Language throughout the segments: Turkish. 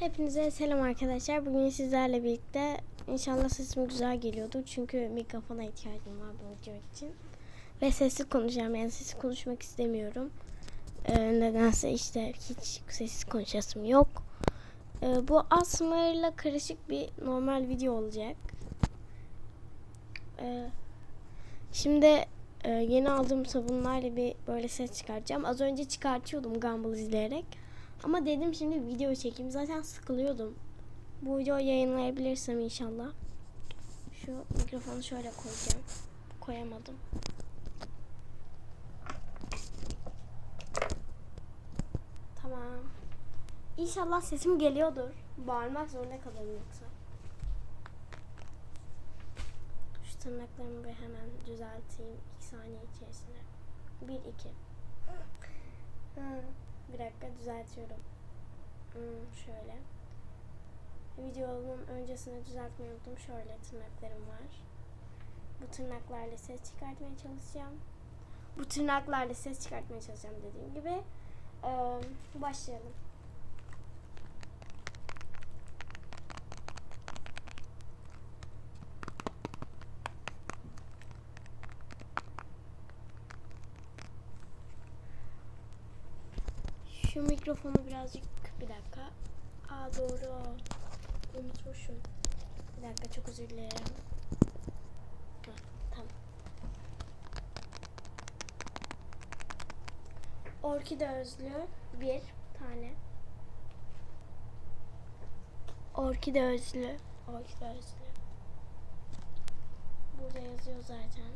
Hepinize selam arkadaşlar. Bugün sizlerle birlikte inşallah sesim güzel geliyordur. Çünkü mikrofona ihtiyacım var bu video için. Ve sessiz konuşacağım. Yani sessiz konuşmak istemiyorum. Ee, nedense işte hiç sessiz konuşasım yok. Ee, bu asmırla karışık bir normal video olacak. Ee, şimdi e, yeni aldığım sabunlarla bir böyle ses çıkartacağım. Az önce çıkartıyordum Gumball izleyerek. Ama dedim şimdi video çekeyim. Zaten sıkılıyordum. Bu videoyu yayınlayabilirsem inşallah. Şu mikrofonu şöyle koyacağım. Koyamadım. Tamam. İnşallah sesim geliyordur. Bağırmak zorunda kalırım yoksa. Şu tırnaklarımı bir hemen düzelteyim. 2 saniye içerisinde. 1 2. Bir dakika düzeltiyorum. Hmm, şöyle. Videonun öncesini düzeltmeyi unuttum. Şöyle tırnaklarım var. Bu tırnaklarla ses çıkartmaya çalışacağım. Bu tırnaklarla ses çıkartmaya çalışacağım dediğim gibi. Ee, başlayalım. Şu mikrofonu birazcık bir dakika. Aa doğru. Unutmuşum. Bir dakika çok özür dilerim. Heh, tamam. Orkide özlü bir tane. Orkide özlü. Orkide özlü. Burada yazıyor zaten.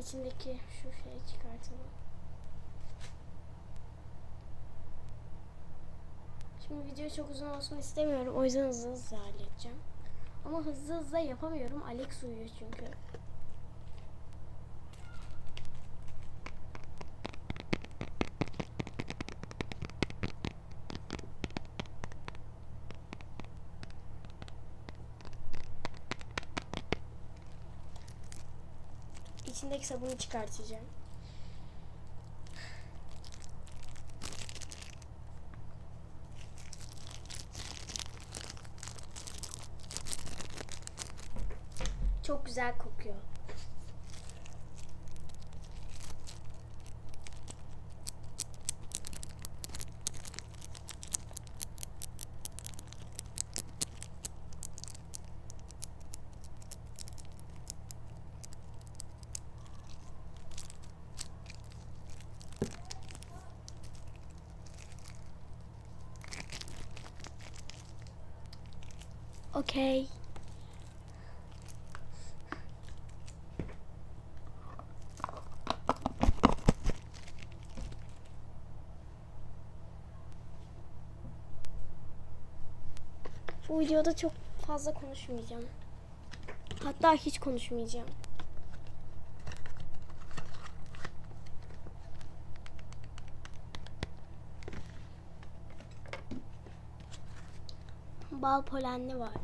İçindeki şu şeyi çıkartalım. Şimdi video çok uzun olsun istemiyorum. O yüzden hızlı hızlı halledeceğim. Ama hızlı hızlı yapamıyorum. Alex uyuyor çünkü. İçindeki sabunu çıkartacağım. Çok güzel kokuyor. Okey. Bu videoda çok fazla konuşmayacağım. Hatta hiç konuşmayacağım. Bal polenli var.